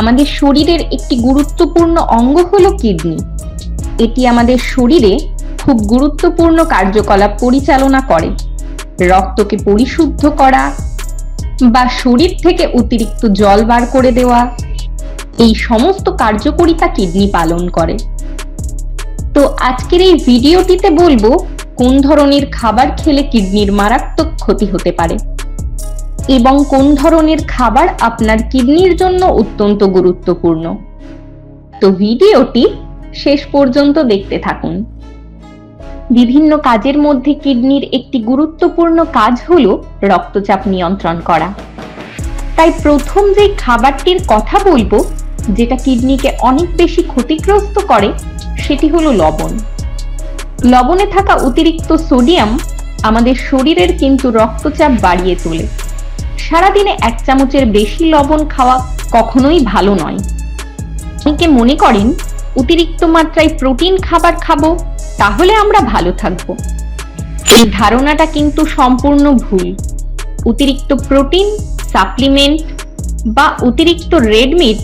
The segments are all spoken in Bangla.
আমাদের শরীরের একটি গুরুত্বপূর্ণ অঙ্গ হলো কিডনি। এটি আমাদের শরীরে খুব গুরুত্বপূর্ণ কার্যকলাপ পরিচালনা করে। রক্তকে পরিশুদ্ধ করা বা শরীর থেকে অতিরিক্ত জল বার করে দেওয়া, এই সমস্ত কার্যকরিতা কিডনি পালন করে। তো আজকের এই ভিডিওটিতে বলব কোন ধরনের খাবার খেলে কিডনির মারাত্মক ক্ষতি হতে পারে। এবং কোন ধরনের খাবার আপনার কিডনির জন্য অত্যন্ত গুরুত্বপূর্ণ? তো ভিডিওটি শেষ পর্যন্ত দেখতে থাকুন। বিভিন্ন কাজের মধ্যে কিডনির একটি গুরুত্বপূর্ণ কাজ হল রক্তচাপ নিয়ন্ত্রণ করা। তাই প্রথম যে খাবারটির কথা বলব, যেটা কিডনিকে অনেক বেশি ক্ষতিগ্রস্ত করে, সেটি হলো লবণ। লবণে থাকা অতিরিক্ত সোডিয়াম আমাদের শরীরের কিন্তু রক্তচাপ বাড়িয়ে তোলে। সারাদিনে এক চামচের বেশি লবণ খাওয়া কখনোই ভালো নয়। অনেকে মনে করেন, অতিরিক্ত মাত্রায় প্রোটিন খাবার খাব, তাহলে আমরা ভালো থাকব। এই ধারণাটা কিন্তু সম্পূর্ণ ভুল। অতিরিক্ত প্রোটিন, সাপ্লিমেন্ট বা অতিরিক্ত রেড মিট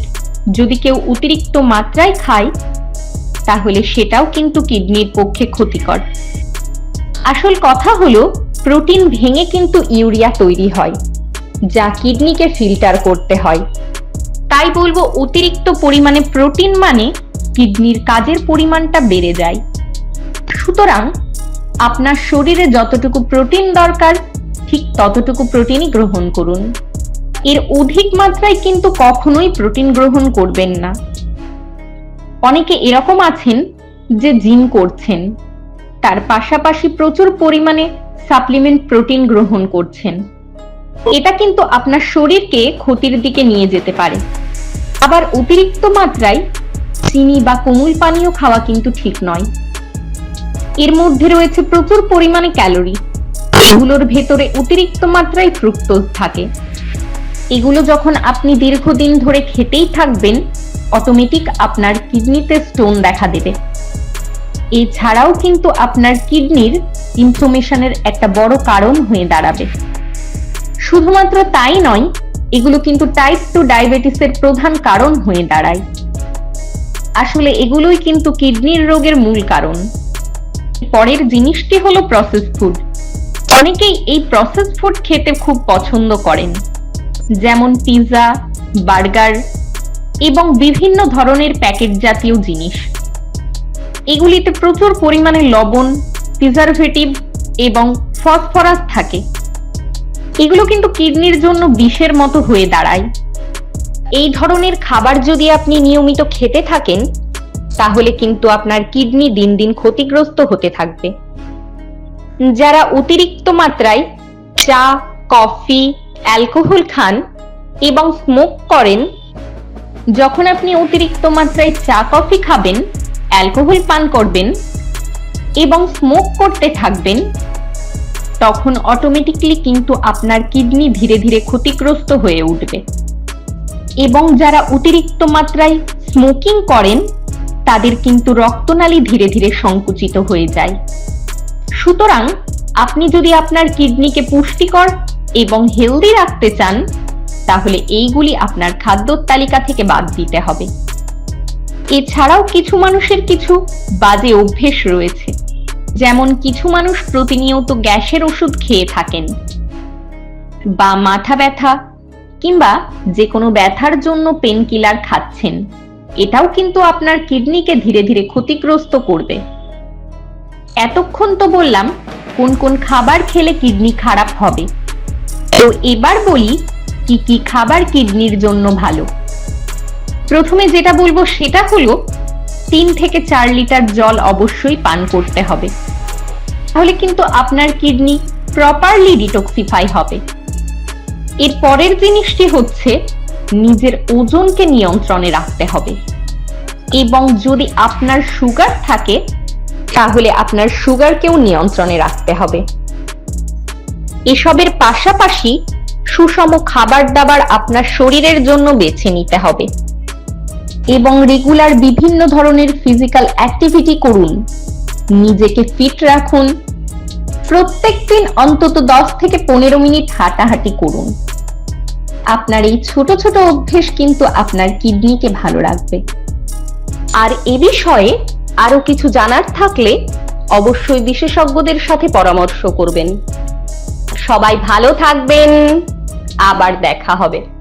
যদি কেউ অতিরিক্ত মাত্রায় খায়, তাহলে সেটাও কিন্তু কিডনির পক্ষে ক্ষতিকর। আসল কথা হলো, প্রোটিন ভেঙে কিন্তু ইউরিয়া তৈরি হয়। যা কিডনিকে ফিল্টার করতে হয়। তাই বলব অতিরিক্ত পরিমাণে প্রোটিন মানে কিডনির কাজের পরিমাণটা বেড়ে যায়। সুতরাং আপনার শরীরে যতটুকু প্রোটিন দরকার, ঠিক ততটুকু প্রোটিনই গ্রহণ করুন। এর অধিক মাত্রায় কিন্তু কখনোই প্রোটিন গ্রহণ করবেন না। অনেকে এরকম আছেন যে জিম করছেন। তার পাশাপাশি প্রচুর পরিমাণে সাপ্লিমেন্ট প্রোটিন গ্রহণ করছেন। এটা কিন্তু আপনার শরীরকে ক্ষতির দিকে নিয়ে যেতে পারে। আবার অতিরিক্ত মাত্রায় চিনি বা কোমল পানীয় খাওয়া কিন্তু ঠিক নয়। এর মধ্যে রয়েছে প্রচুর পরিমাণে ক্যালোরি। এগুলোর ভেতরে অতিরিক্ত মাত্রায় ফ্রুক্টোজ থাকে। এগুলো যখন আপনি দীর্ঘদিন ধরে খেতেই থাকবেন অটোমেটিক আপনার কিডনিতে স্টোন দেখা দেবে। এছাড়াও কিন্তু আপনার কিডনির ইনফ্লোমেশনের একটা বড় কারণ হয়ে দাঁড়াবে। শুধুমাত্র তাই নয়, এগুলো কিন্তু টাইপ টু ডায়াবেটিসের প্রধান কারণ হয়ে দাঁড়ায়। আসলে এগুলোই কিন্তু কিডনির রোগের মূল কারণ। পরের জিনিসটি হলো প্রসেস ফুড অনেকেই এই প্রসেস ফুড খেতে খুব পছন্দ করেন। যেমন পিৎজা বার্গার এবং বিভিন্ন ধরনের প্যাকেট জাতীয় জিনিস। এগুলিতে প্রচুর পরিমাণে লবণ প্রিজারভেটিভ এবং ফসফরাস থাকে। এগুলো কিন্তু কিডনির জন্য বিষের মতো হয়ে দাঁড়ায়। এই ধরনের খাবার যদি আপনি নিয়মিত খেতে থাকেন, তাহলে কিন্তু আপনার কিডনি দিন দিন ক্ষতিগ্রস্ত হতে থাকবে। যারা অতিরিক্ত মাত্রায় চা, কফি, অ্যালকোহল খান এবং স্মোক করেন, যখন আপনি অতিরিক্ত মাত্রায় চা, কফি খাবেন, অ্যালকোহল পান করবেন এবং স্মোক করতে থাকবেন তখন অটোমেটিকলি কিন্তু আপনার কিডনি ধীরে ধীরে ক্ষতিগ্রস্ত হয়ে উঠবে। এবং যারা অতিরিক্ত মাত্রায় স্মোকিং করেন, তাদের কিন্তু রক্তনালী ধীরে ধীরে সংকুচিত হয়ে যায়। সুতরাং আপনি যদি আপনার কিডনিকে পুষ্টিকর এবং হেলদি রাখতে চান, তাহলে এইগুলি আপনার খাদ্যর তালিকা থেকে বাদ দিতে হবে। এছাড়াও কিছু মানুষের কিছু বাজে অভ্যেস রয়েছে। যেমন কিছু মানুষ প্রতিনিয়ত গ্যাসের ওষুধ খেয়ে থাকেন। বা মাথা ব্যথা, কিংবা যে কোনো ব্যথার জন্য পেন কিলার খাচ্ছেন। এটাও কিন্তু আপনার কিডনিকে ধীরে ধীরে ক্ষতিগ্রস্ত করবে। এতক্ষণ তো বললাম, কোন কোন খাবার খেলে কিডনি খারাপ হবে। তো এবার বলি, কি কি খাবার কিডনির জন্য ভালো? প্রথমে যেটা বলব সেটা হলো তিন থেকে চার লিটার জল অবশ্যই পান করতে হবে। তাহলে কিন্তু আপনার কিডনি প্রপারলি ডিটক্সিফাই হবে। এর পরের জিনিসটি হচ্ছে, নিজের ওজনকে নিয়ন্ত্রণে রাখতে হবে। এবং যদি আপনার সুগার থাকে, তাহলে আপনার সুগারকেও নিয়ন্ত্রণে রাখতে হবে। এসবের পাশাপাশি সুষম খাবার দাবার আপনার শরীরের জন্য বেছে নিতে হবে। এবং রেগুলার বিভিন্ন ধরনের ফিজিক্যাল অ্যাক্টিভিটি করুন। নিজেকে ফিট রাখুন। প্রত্যেক দিন অন্তত দশ থেকে পনেরো মিনিট হাঁটাহাঁটি করুন। আপনার এই ছোট ছোট অভ্যেস কিন্তু আপনার কিডনিকে ভালো রাখবে। আর এ বিষয়ে আরও কিছু জানার থাকলে অবশ্যই বিশেষজ্ঞদের সাথে পরামর্শ করবেন। সবাই ভালো থাকবেন। আবার দেখা হবে।